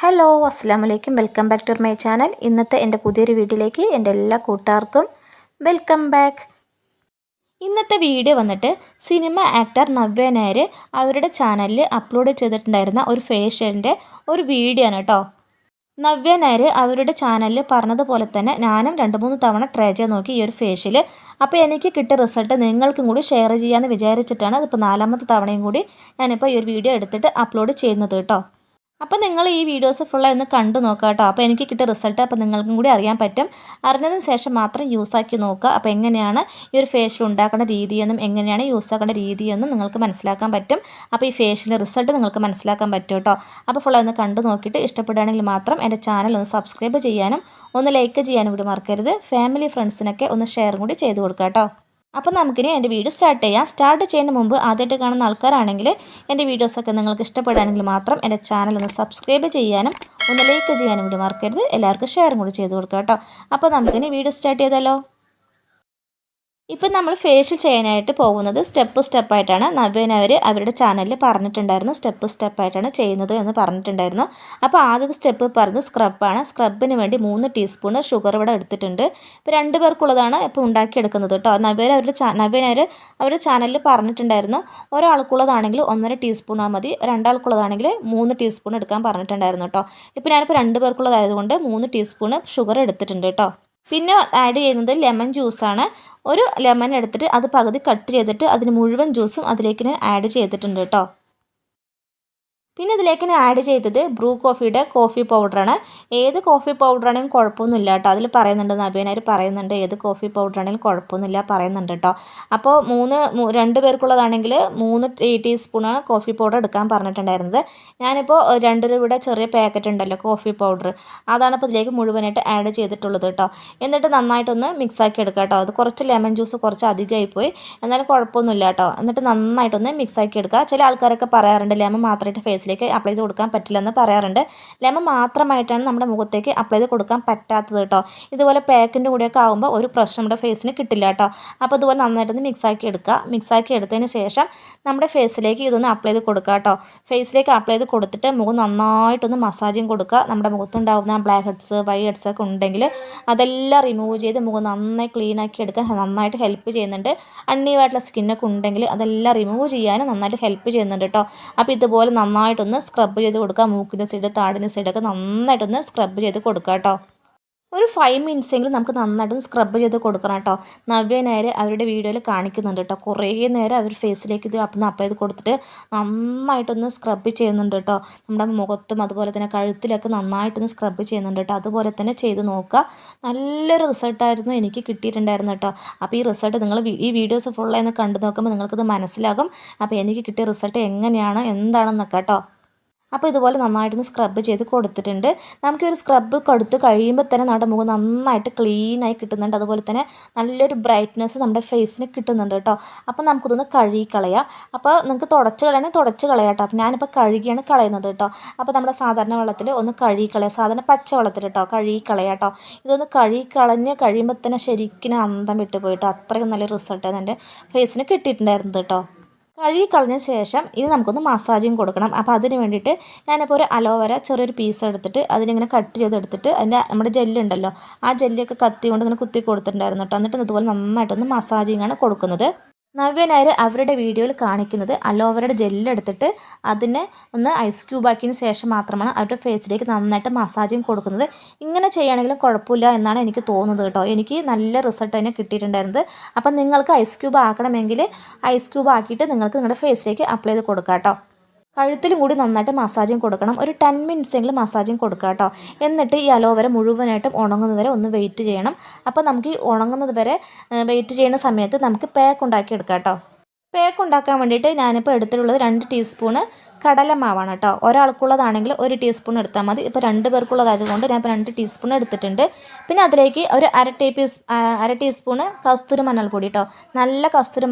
Hello അസ്സാം വലൈക്കും welcome back to my channel ഇന്നത്തെ എന്റെ പുതിയൊരു വീട്ടിലേക്ക് എന്റെ എല്ലാ കൂട്ടുകാർക്കും വെൽക്കം ബാക്ക് ഇന്നത്തെ വീഡിയോ വന്നിട്ട് സിനിമ ആക്ടർ നവ്യ നായർ അവരുടെ ചാനലിൽ അപ്ലോഡ് ചെയ്തിട്ടുണ്ടായിരുന്ന ഒരു ഫേഷ്യലിന്റെ ഒരു വീഡിയോ ആണ് കേട്ടോ നവ്യ നായർ അവരുടെ ചാനലിൽ പറഞ്ഞതുപോലെ തന്നെ ഞാനും രണ്ട് മൂന്ന് തവണ ട്രൈ ചെയ്ത് നോക്കി ഈ ഒരു ഫേഷ്യൽ അപ്പോൾ എനിക്ക് കിട്ടിയ റിസൾട്ട് നിങ്ങൾക്കും കൂടി ഷെയർ ചെയ്യാമെന്ന് വിചാരിച്ചിട്ടാണ് അതിപ്പോൾ നാലാമത്തെ തവണയും കൂടി ഞാനിപ്പോൾ ഈ ഒരു വീഡിയോ എടുത്തിട്ട് അപ്ലോഡ് ചെയ്യുന്നത് കേട്ടോ അപ്പോൾ നിങ്ങൾ ഈ വീഡിയോസ് ഫുള്ളായി ഒന്ന് കണ്ടു നോക്കുക കേട്ടോ. അപ്പോൾ എനിക്ക് കിട്ടിയ റിസൾട്ട് അപ്പോൾ നിങ്ങൾക്കും കൂടി അറിയാൻ പറ്റും. അറിഞ്ഞതിന് ശേഷം മാത്രം യൂസാക്കി നോക്കുക. അപ്പോൾ എങ്ങനെയാണ് ഈ ഒരു ഫേഷ്യൽ ഉണ്ടാക്കേണ്ട രീതിയെന്നും എങ്ങനെയാണ് യൂസ് ആക്കേണ്ട രീതിയെന്നും നിങ്ങൾക്ക് മനസ്സിലാക്കാൻ പറ്റും. അപ്പോൾ ഈ ഫേഷ്യലിന്റെ റിസൾട്ട് നിങ്ങൾക്ക് മനസ്സിലാക്കാൻ പറ്റും കേട്ടോ. അപ്പോൾ ഫുള്ളായി ഒന്ന് കണ്ടു നോക്കിയിട്ട് ഇഷ്ടപ്പെടുകയാണെങ്കിൽ മാത്രം എന്റെ ചാനൽ ഒന്ന് സബ്സ്ക്രൈബ് ചെയ്യാനും ഒന്ന് ലൈക്ക് ചെയ്യാനും കൂടി മറക്കരുത്. ഫാമിലി ഫ്രണ്ട്സിനൊക്കെ ഒന്ന് ഷെയറും കൂടി ചെയ്ത് കൊടുക്കുക കേട്ടോ. അപ്പോൾ നമുക്കിനി എന്റെ വീഡിയോ സ്റ്റാർട്ട് ചെയ്യാം. സ്റ്റാർട്ട് ചെയ്യുന്ന മുമ്പ് ആദ്യമായിട്ട് കാണുന്ന ആൾക്കാരാണെങ്കിൽ എന്റെ വീഡിയോസൊക്കെ നിങ്ങൾക്ക് ഇഷ്ടപ്പെടുകയാണെങ്കിൽ മാത്രം എന്റെ ചാനൽ ഒന്ന് സബ്സ്ക്രൈബ് ചെയ്യാനും ഒന്ന് ലൈക്ക് ചെയ്യാനും കൂടി മറക്കരുത്. എല്ലാവർക്കും ഷെയറും കൂടി ചെയ്ത് കൊടുക്കാം കേട്ടോ. അപ്പോൾ നമുക്കിനി വീഡിയോ സ്റ്റാർട്ട് ചെയ്താലോ? ഇപ്പം നമ്മൾ ഫേഷ്യൽ ചെയ്യാനായിട്ട് പോകുന്നത് സ്റ്റെപ്പ് സ്റ്റെപ്പായിട്ടാണ് നവ്യൻ അവർ അവരുടെ ചാനലിൽ പറഞ്ഞിട്ടുണ്ടായിരുന്നു സ്റ്റെപ്പ് സ്റ്റെപ്പായിട്ടാണ് ചെയ്യുന്നത് എന്ന് പറഞ്ഞിട്ടുണ്ടായിരുന്നു. അപ്പോൾ ആദ്യത്തെ സ്റ്റെപ്പ് പറഞ്ഞത് സ്ക്രബാണ് സ്ക്രബിന് വേണ്ടി മൂന്ന് ടീസ്പൂണ് ഷുഗർ ഇവിടെ എടുത്തിട്ടുണ്ട്. ഇപ്പോൾ രണ്ട് പേർക്കുള്ളതാണ് ഇപ്പോൾ ഉണ്ടാക്കിയെടുക്കുന്നത് കേട്ടോ നവ്യൻ അവരുടെ ചാ അവരുടെ ചാനലിൽ പറഞ്ഞിട്ടുണ്ടായിരുന്നു. ഒരാൾക്കുള്ളതാണെങ്കിൽ ഒന്നര ടീസ്പൂൺ മതി. രണ്ടാൾക്കുള്ളതാണെങ്കിൽ മൂന്ന് ടീസ്പൂൺ എടുക്കാൻ പറഞ്ഞിട്ടുണ്ടായിരുന്നു കേട്ടോ ഇപ്പോൾ ഞാനിപ്പോൾ രണ്ട് പേർക്കുള്ളതായതുകൊണ്ട് മൂന്ന് ടീസ്പൂണ് ഷുഗർ എടുത്തിട്ടുണ്ട് കേട്ടോ പിന്നെ ആഡ് ചെയ്യുന്നത് ലെമൺ ജ്യൂസാണ് ഒരു ലെമൺ എടുത്തിട്ട് അത് പകുതി കട്ട് ചെയ്തിട്ട് അതിന് മുഴുവൻ ജ്യൂസും അതിലേക്ക് ഞാൻ ആഡ് ചെയ്തിട്ടുണ്ട് കേട്ടോ പിന്നെ ഇതിലേക്ക് ഞാൻ ആഡ് ചെയ്തത് ബ്രൂ കോഫിയുടെ കോഫി പൗഡറാണ് ഏത് കോഫി പൗഡറാണെങ്കിലും കുഴപ്പമൊന്നുമില്ല കേട്ടോ. അതിൽ പറയുന്നുണ്ട് നബീനാർ പറയുന്നുണ്ട് ഏത് കോഫി പൗഡറാണെങ്കിലും കുഴപ്പമൊന്നുമില്ല പറയുന്നുണ്ട് കേട്ടോ. അപ്പോൾ മൂന്ന് രണ്ട് പേർക്കുള്ളതാണെങ്കിൽ മൂന്ന് ടീസ്പൂണാണ് കോഫി പൗഡർ എടുക്കാൻ പറഞ്ഞിട്ടുണ്ടായിരുന്നത്. ഞാനിപ്പോൾ രണ്ട് രൂപയുടെ ചെറിയ പാക്കറ്റ് ഉണ്ടല്ലോ കോഫി പൗഡർ അതാണ് ഇപ്പോൾ ഇതിലേക്ക് മുഴുവനായിട്ട് ആഡ് ചെയ്തിട്ടുള്ളത് കേട്ടോ. എന്നിട്ട് നന്നായിട്ടൊന്ന് മിക്സാക്കി എടുക്കാം കേട്ടോ. അത് കുറച്ച് ലെമൺ ജ്യൂസ് കുറച്ച് അധികമായി പോയി എന്നാലും കുഴപ്പമൊന്നുമില്ല കേട്ടോ. എന്നിട്ട് നന്നായിട്ടൊന്ന് മിക്സാക്കി എടുക്കുക. ചില ആൾക്കാരൊക്കെ പറയാറുണ്ട് ലെമൺ മാത്രമായിട്ട് ഫേസിൽ ഫേസിലേക്ക് അപ്ലൈ ചെയ്ത് കൊടുക്കാൻ പറ്റില്ലെന്ന് പറയാറുണ്ട്. ലെമൺ മാത്രമായിട്ടാണ് നമ്മുടെ മുഖത്തേക്ക് അപ്ലൈ ചെയ്ത് കൊടുക്കാൻ പറ്റാത്തത് കേട്ടോ. ഇതുപോലെ പാക്കിന്റെ കൂടെയൊക്കെ ആകുമ്പോൾ ഒരു പ്രശ്നം നമ്മുടെ ഫേസിന് കിട്ടില്ല കേട്ടോ. അപ്പോൾ ഇതുപോലെ നന്നായിട്ടൊന്ന് മിക്സാക്കി എടുക്കുക. മിക്സാക്കി എടുത്തതിന് ശേഷം നമ്മുടെ ഫേസിലേക്ക് ഇതൊന്ന് അപ്ലൈ ചെയ്ത് കൊടുക്കുക കേട്ടോ. ഫേസിലേക്ക് അപ്ലൈ ചെയ്ത് കൊടുത്തിട്ട് മുഖം നന്നായിട്ടൊന്ന് മസാജും കൊടുക്കുക. നമ്മുടെ മുഖത്തുണ്ടാകുന്ന ബ്ലാക്ക് ഹെഡ്സ് വൈ ഹെഡ്സ് ഒക്കെ ഉണ്ടെങ്കിൽ അതെല്ലാം റിമൂവ് ചെയ്ത് മുഖം നന്നായി ക്ലീൻ ആക്കി എടുക്കാൻ നന്നായിട്ട് ഹെൽപ്പ് ചെയ്യുന്നുണ്ട്. അണ്ണീവായിട്ടുള്ള സ്കിന്നൊക്കെ ഉണ്ടെങ്കിൽ അതെല്ലാം റിമൂവ് ചെയ്യാനും നന്നായിട്ട് ഹെൽപ്പ് ചെയ്യുന്നുണ്ട് കേട്ടോ. അപ്പോൾ ഇതുപോലെ നന്നായിട്ട് നന്നായിട്ടൊന്ന് സ്ക്രബ് ചെയ്ത് കൊടുക്കുക. മൂക്കിന്റെ സൈഡ് താടിന്റെ സൈഡൊക്കെ നന്നായിട്ടൊന്ന് സ്ക്രബ് ചെയ്ത് കൊടുക്കുക കേട്ടോ. ഒരു ഫൈവ് മിനിറ്റ്സ് എങ്കിലും നമുക്ക് നന്നായിട്ട് സ്ക്രബ് ചെയ്ത് കൊടുക്കണം കേട്ടോ. നവ്യ നേരെ അവരുടെ വീഡിയോയിൽ കാണിക്കുന്നുണ്ട് കേട്ടോ. കുറേ നേരം അവർ ഫേസിലേക്ക് ഇത് അപ്പം അപ്ലൈ ചെയ്ത് കൊടുത്തിട്ട് നന്നായിട്ടൊന്ന് സ്ക്രബ് ചെയ്യുന്നുണ്ട് കേട്ടോ. നമ്മുടെ മുഖത്തും അതുപോലെ തന്നെ കഴുത്തിലൊക്കെ നന്നായിട്ടൊന്ന് സ്ക്രബ് ചെയ്യുന്നുണ്ട് കേട്ടോ. അതുപോലെ തന്നെ ചെയ്ത് നോക്കുക. നല്ലൊരു റിസൾട്ടായിരുന്നു എനിക്ക് കിട്ടിയിട്ടുണ്ടായിരുന്നു കേട്ടോ. അപ്പോൾ ഈ റിസൾട്ട് നിങ്ങൾ ഈ വീഡിയോസ് ഫുള്ളായി കണ്ടു നോക്കുമ്പോൾ നിങ്ങൾക്കത് മനസ്സിലാകും. അപ്പോൾ എനിക്ക് കിട്ടിയ റിസൾട്ട് എങ്ങനെയാണ്? എന്താണെന്നൊക്കെ കേട്ടോ. അപ്പോൾ ഇതുപോലെ നന്നായിട്ടൊന്ന് സ്ക്രബ് ചെയ്ത് കൊടുത്തിട്ടുണ്ട്. നമുക്ക് ഒരു സ്ക്രബ് കൊടുത്ത് കഴിയുമ്പോൾ തന്നെ നമ്മുടെ മുഖം നന്നായിട്ട് ക്ലീനായി കിട്ടുന്നുണ്ട്. അതുപോലെ തന്നെ നല്ലൊരു ബ്രൈറ്റ്നെസ് നമ്മുടെ ഫേസിന് കിട്ടുന്നുണ്ട് കേട്ടോ. അപ്പോൾ നമുക്കിതൊന്ന് കഴുകി കളയാം അപ്പോൾ നിങ്ങൾക്ക് തുടച്ച് കളയണമെങ്കിൽ തുടച്ച് കളയാം കേട്ടോ. അപ്പോൾ ഞാനിപ്പോൾ കഴുകിയാണ് കളയുന്നത് കേട്ടോ. അപ്പോൾ നമ്മുടെ സാധാരണ വെള്ളത്തിൽ ഒന്ന് കഴുകി കളയാം സാധാരണ പച്ച വെള്ളത്തിൽ കേട്ടോ. കഴുകി കളയാം കേട്ടോ. ഇതൊന്ന് കഴുകി കളഞ്ഞ് കഴിയുമ്പോൾ തന്നെ ശരിക്കും അന്തം വിട്ടുപോയിട്ടോ അത്രയും നല്ല റിസൾട്ടാണ് എന്റെ ഫേസിന് കിട്ടിയിട്ടുണ്ടായിരുന്നത് കേട്ടോ. കഴുകി കളഞ്ഞ ശേഷം ഇനി നമുക്കൊന്ന് മസാജിങ് കൊടുക്കണം. അപ്പോൾ അതിന് വേണ്ടിയിട്ട് ഞാനിപ്പോൾ ഒരു അലോവേര ചെറിയൊരു പീസ് എടുത്തിട്ട് അതിനിങ്ങനെ കട്ട് ചെയ്തെടുത്തിട്ട് അതിന്റെ നമ്മുടെ ജെല്ലുണ്ടല്ലോ ആ ജെല്ലൊക്കെ കത്തി കൊണ്ട് ഇങ്ങനെ കുത്തി കൊടുത്തിട്ടുണ്ടായിരുന്നു കേട്ടോ എന്നിട്ട് ഇതുപോലെ നന്നായിട്ടൊന്ന് മസാജിങ്ങാണ് കൊടുക്കുന്നത്. നവ്യനായർ അവരുടെ വീഡിയോയിൽ കാണിക്കുന്നത് അലോവരയുടെ ജെല്ലെടുത്തിട്ട് അതിനെ ഒന്ന് ഐസ് ക്യൂബാക്കിയതിന് ശേഷം മാത്രമാണ് അവരുടെ ഫേസിലേക്ക് നന്നായിട്ട് മസാജിങ് കൊടുക്കുന്നത്. ഇങ്ങനെ ചെയ്യുകയാണെങ്കിലും കുഴപ്പമില്ല എന്നാണ് എനിക്ക് തോന്നുന്നത് കേട്ടോ. എനിക്ക് നല്ല റിസൾട്ട് തന്നെ കിട്ടിയിട്ടുണ്ടായിരുന്നത്. അപ്പം നിങ്ങൾക്ക് ഐസ് ക്യൂബ് ആക്കണമെങ്കിൽ ഐസ് ക്യൂബ് ആക്കിയിട്ട് നിങ്ങൾക്ക് നിങ്ങളുടെ ഫേസിലേക്ക് അപ്ലൈ ചെയ്ത് കൊടുക്കാം കേട്ടോ. കഴുത്തിലും കൂടി നന്നായിട്ട് മസാജും കൊടുക്കണം. ഒരു ടെൻ മിനിറ്റ്സ് എങ്കിലും മസാജും കൊടുക്കുക കേട്ടോ. എന്നിട്ട് ഈ അലോവര മുഴുവനായിട്ടും ഉണങ്ങുന്നത് വരെ ഒന്ന് വെയിറ്റ് ചെയ്യണം. അപ്പോൾ നമുക്ക് ഈ ഉണങ്ങുന്നത് വരെ വെയിറ്റ് ചെയ്യുന്ന സമയത്ത് നമുക്ക് പാക്ക് ഉണ്ടാക്കി എടുക്കാം കേട്ടോ. പേക്ക് ഉണ്ടാക്കാൻ വേണ്ടിയിട്ട് ഞാനിപ്പോൾ എടുത്തിട്ടുള്ളത് രണ്ട് ടീസ്പൂണ് കടലമാവാണ് കേട്ടോ. ഒരാൾക്കുള്ളതാണെങ്കിൽ ഒരു ടീസ്പൂൺ എടുത്താൽ മതി. ഇപ്പോൾ രണ്ട് പേർക്കുള്ളതായതുകൊണ്ട് ഞാൻ ഇപ്പോൾ രണ്ട് ടീസ്പൂൺ എടുത്തിട്ടുണ്ട്. പിന്നെ അതിലേക്ക് ഒരു അര ടീ അര ടീസ്പൂണ് കസ്തൂരി മഞ്ഞൾപ്പൊടി കേട്ടോ. നല്ല കസ്തൂരി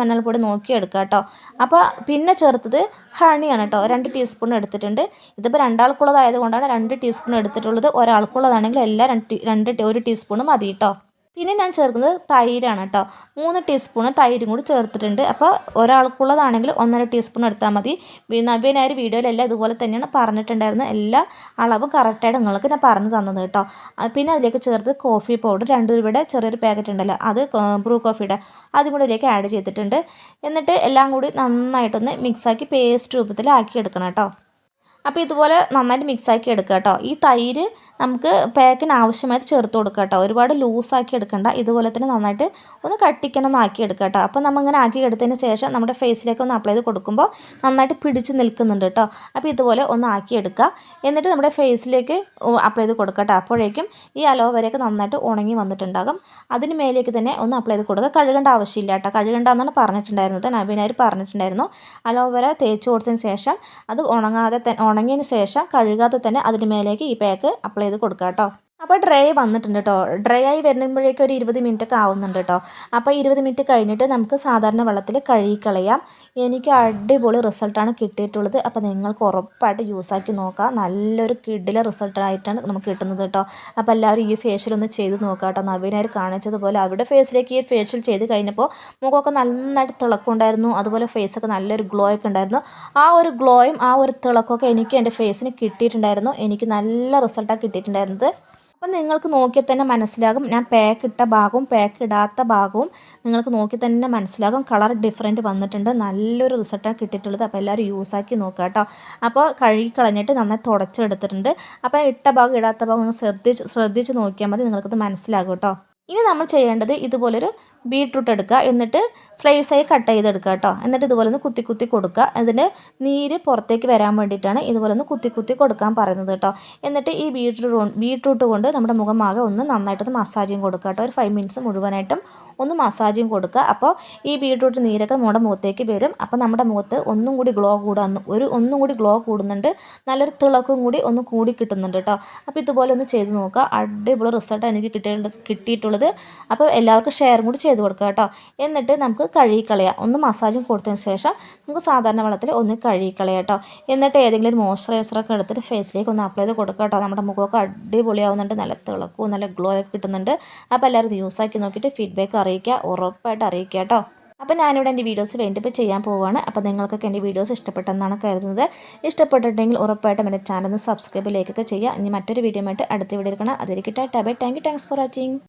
നോക്കി എടുക്കുക കേട്ടോ. അപ്പോൾ പിന്നെ ചേർത്തത് ഹണിയാണ് കേട്ടോ. രണ്ട് ടീസ്പൂൺ എടുത്തിട്ടുണ്ട്. ഇതിപ്പോൾ രണ്ടാൾക്കുള്ളതായതുകൊണ്ടാണ് രണ്ട് ടീസ്പൂൺ എടുത്തിട്ടുള്ളത്. ഒരാൾക്കുള്ളതാണെങ്കിൽ എല്ലാം രണ്ട് രണ്ട് ഒരു ടീസ്പൂൺ മതി കേട്ടോ. പിന്നെ ഞാൻ ചേർക്കുന്നത് തൈരാണ് കേട്ടോ. മൂന്ന് ടീസ്പൂണ് തൈരും കൂടി ചേർത്തിട്ടുണ്ട്. അപ്പോൾ ഒരാൾക്കുള്ളതാണെങ്കിൽ ഒന്നര ടീസ്പൂൺ എടുത്താൽ മതി. നവ്യനായ വീഡിയോയിലെല്ലാം ഇതുപോലെ തന്നെയാണ് പറഞ്ഞിട്ടുണ്ടായിരുന്നത്. എല്ലാ അളവും കറക്റ്റായിട്ട് നിങ്ങൾക്ക് ഞാൻ പറഞ്ഞു തന്നത് കേട്ടോ. പിന്നെ അതിലേക്ക് ചേർത്ത് കോഫി പൗഡർ രണ്ട് രൂപയുടെ ചെറിയൊരു പാക്കറ്റ് ഉണ്ടല്ലോ. അത് ബ്രൂ കോഫിയുടെ അതും കൂടി ഇതിലേക്ക് ആഡ് ചെയ്തിട്ടുണ്ട്. എന്നിട്ട് എല്ലാം കൂടി നന്നായിട്ടൊന്ന് മിക്സാക്കി പേസ്റ്റ് രൂപത്തിലാക്കി എടുക്കണം കേട്ടോ. അപ്പോൾ ഇതുപോലെ നന്നായിട്ട് മിക്സാക്കി എടുക്കുക കേട്ടോ. ഈ തൈര് നമുക്ക് പാക്കിന് ആവശ്യമായിട്ട് ചേർത്ത് കൊടുക്കുക കേട്ടോ. ഒരുപാട് ലൂസാക്കി എടുക്കണ്ട. ഇതുപോലെ തന്നെ നന്നായിട്ട് ഒന്ന് കട്ടിക്കണം ആക്കി എടുക്കുക കേട്ടോ. അപ്പോൾ നമ്മളിങ്ങനെ ആക്കി എടുത്തതിന് ശേഷം നമ്മുടെ ഫേസിലേക്ക് ഒന്ന് അപ്ലൈ ചെയ്ത് കൊടുക്കുമ്പോൾ നന്നായിട്ട് പിടിച്ച് നിൽക്കുന്നുണ്ട് കേട്ടോ. അപ്പോൾ ഇതുപോലെ ഒന്ന് ആക്കി എടുക്കുക. എന്നിട്ട് നമ്മുടെ ഫേസിലേക്ക് അപ്ലൈ ചെയ്ത് കൊടുക്കുക കേട്ടോ. അപ്പോഴേക്കും ഈ അലോവരയൊക്കെ നന്നായിട്ട് ഉണങ്ങി വന്നിട്ടുണ്ടാകും. അതിന് മേലേക്ക് തന്നെ ഒന്ന് അപ്ലൈ ചെയ്ത് കൊടുക്കുക. കഴുകേണ്ട ആവശ്യമില്ല കേട്ടോ. കഴുകേണ്ട എന്നാണ് പറഞ്ഞിട്ടുണ്ടായിരുന്നത്. നവീനാർ പറഞ്ഞിട്ടുണ്ടായിരുന്നു. അലോവര തേച്ച് കൊടുത്തതിന് ശേഷം അത് ഉണങ്ങാതെ തന്നെ ഉണങ്ങിയതിന് ശേഷം കഴുകാതെ തന്നെ അതിന് മേലേക്ക് ഈ പാക്ക് അപ്ലൈ ചെയ്ത് കൊടുക്കുക കേട്ടോ അപ്പോൾ ഡ്രൈ വന്നിട്ടുണ്ട് കേട്ടോ ഡ്രൈ ആയി വരുമ്പോഴേക്കും ഒരു ഇരുപത് മിനിറ്റ് ഒക്കെ ആവുന്നുണ്ട് കേട്ടോ അപ്പോൾ ഇരുപത് മിനിറ്റ് കഴിഞ്ഞിട്ട് നമുക്ക് സാധാരണ വെള്ളത്തിൽ കഴുകിക്കളയാം. എനിക്ക് അടിപൊളി റിസൾട്ടാണ് കിട്ടിയിട്ടുള്ളത്. അപ്പോൾ നിങ്ങൾക്ക് ഉറപ്പായിട്ട് യൂസാക്കി നോക്കാം. നല്ലൊരു കിഡിലെ റിസൾട്ടായിട്ടാണ് നമുക്ക് കിട്ടുന്നത് കേട്ടോ അപ്പോൾ എല്ലാവരും ഈ ഫേഷ്യൽ ഒന്ന് ചെയ്ത് നോക്കാം കേട്ടോ നവീനാർ കാണിച്ചതുപോലെ അവരുടെ ഫേസിലേക്ക് ഈ ഫേഷ്യൽ ചെയ്ത് കഴിഞ്ഞപ്പോൾ മുഖമൊക്കെ നന്നായിട്ട് തിളക്കമുണ്ടായിരുന്നു. അതുപോലെ ഫേസൊക്കെ നല്ലൊരു ഗ്ലോ ഒക്കെ ഉണ്ടായിരുന്നു. ആ ഒരു ഗ്ലോയും ആ ഒരു തിളക്കമൊക്കെ എനിക്ക് എന്റെ ഫേസിന് കിട്ടിയിട്ടുണ്ടായിരുന്നു. എനിക്ക് നല്ല റിസൾട്ടാണ് കിട്ടിയിട്ടുണ്ടായിരുന്നത്. അപ്പം നിങ്ങൾക്ക് നോക്കിയാൽ തന്നെ മനസ്സിലാകും. ഞാൻ പാക്ക് ഇട്ട ഭാഗവും പാക്ക് ഇടാത്ത ഭാഗവും നിങ്ങൾക്ക് നോക്കി തന്നെ മനസ്സിലാകും. കളർ ഡിഫറെന്റ് വന്നിട്ടുണ്ട്. നല്ലൊരു റിസൾട്ടാണ് കിട്ടിയിട്ടുള്ളത്. അപ്പോൾ എല്ലാവരും യൂസാക്കി നോക്കുക കേട്ടോ. അപ്പോൾ കഴുകി കളഞ്ഞിട്ട് നന്നായി തുടച്ചെടുത്തിട്ടുണ്ട്. അപ്പോൾ ഇട്ട ഭാഗം ഇടാത്ത ഭാഗം ഒന്ന് ശ്രദ്ധിച്ച് ശ്രദ്ധിച്ച് നോക്കിയാൽ മതി. നിങ്ങൾക്കത് മനസ്സിലാകും കേട്ടോ. ഇനി നമ്മൾ ചെയ്യേണ്ടത് ഇതുപോലൊരു ബീട്രൂട്ട് എടുക്കുക. എന്നിട്ട് സ്ലൈസായി കട്ട് ചെയ്തെടുക്കുക കേട്ടോ. എന്നിട്ട് ഇതുപോലെ ഒന്ന് കുത്തി കുത്തി കൊടുക്കുക. അതിന്റെ നീര് പുറത്തേക്ക് വരാൻ വേണ്ടിയിട്ടാണ് ഇതുപോലെ ഒന്ന് കുത്തി കുത്തി കൊടുക്കാൻ പറയുന്നത് കേട്ടോ. എന്നിട്ട് ഈ ബീട്രൂട്ട് ബീട്രൂട്ട് കൊണ്ട് നമ്മുടെ മുഖമാകെ ഒന്ന് നന്നായിട്ടൊന്ന് മസാജിങ് കൊടുക്കുക കേട്ടോ. ഒരു ഫൈവ് മിനിറ്റ്സ് മുഴുവനായിട്ടും ഒന്ന് മസാജും കൊടുക്കുക. അപ്പോൾ ഈ ബീട്രൂട്ട് നീരൊക്കെ നമ്മുടെ മുഖത്തേക്ക് വരും. അപ്പോൾ നമ്മുടെ മുഖത്ത് ഒന്നും കൂടി ഗ്ലോ കൂടാൻ ഒരു ഒന്നും കൂടി ഗ്ലോ കൂടുന്നുണ്ട്. നല്ലൊരു തിളക്കും കൂടി ഒന്ന് കൂടി കിട്ടുന്നുണ്ട് കേട്ടോ. അപ്പോൾ ഇതുപോലെ ഒന്ന് ചെയ്ത് നോക്കുക. അടിപൊളി റിസൾട്ട് എനിക്ക് കിട്ടിയിട്ട് കിട്ടിയിട്ടുള്ളത്. അപ്പോൾ എല്ലാവർക്കും ഷെയറും കൂടി ചെയ്ത് കൊടുക്കുക കേട്ടോ. എന്നിട്ട് നമുക്ക് കഴുകിക്കളയാം. ഒന്ന് മസാജും കൊടുത്തതിന് ശേഷം നമുക്ക് സാധാരണ വെള്ളത്തിൽ ഒന്ന് കഴുകിക്കളയാം കേട്ടോ. എന്നിട്ട് ഏതെങ്കിലും ഒരു മോയ്സ്ചറൈസറൊക്കെ എടുത്തിട്ട് ഫേസിലേക്ക് ഒന്ന് അപ്ലൈ ചെയ്ത് കൊടുക്കുക കേട്ടോ. നമ്മുടെ മുഖമൊക്കെ അടിപൊളിയാവുന്നുണ്ട്. നല്ല തിളക്കവും നല്ല ഗ്ലോ ഒക്കെ കിട്ടുന്നുണ്ട്. അപ്പോൾ എല്ലാവരും യൂസ് ആക്കി നോക്കിയിട്ട് ഫീഡ്ബാക്ക് അറിയിക്കുക ഉറപ്പായിട്ട് അറിയിക്കുക കേട്ടോ. അപ്പോൾ ഞാനിവിടെ എന്റെ വീഡിയോസ് വേണ്ടിപ്പോൾ ചെയ്യാൻ പോവുകയാണ്. അപ്പോൾ നിങ്ങൾക്കൊക്കെ എന്റെ വീഡിയോസ് ഇഷ്ടപ്പെട്ടെന്നാണ് കരുതുന്നത്. ഇഷ്ടപ്പെട്ടിട്ടുണ്ടെങ്കിൽ ഉറപ്പായിട്ടും എന്റെ ചാനൽ സബ്സ്ക്രൈബ് ലൈക്കൊക്കെ ചെയ്യുക. ഇനി മറ്റൊരു വീഡിയോ ആയിട്ട് അടുത്ത വീഡിയോ എടുക്കണം അതിരിക്കട്ടെ ടബേ thank you thanks for watching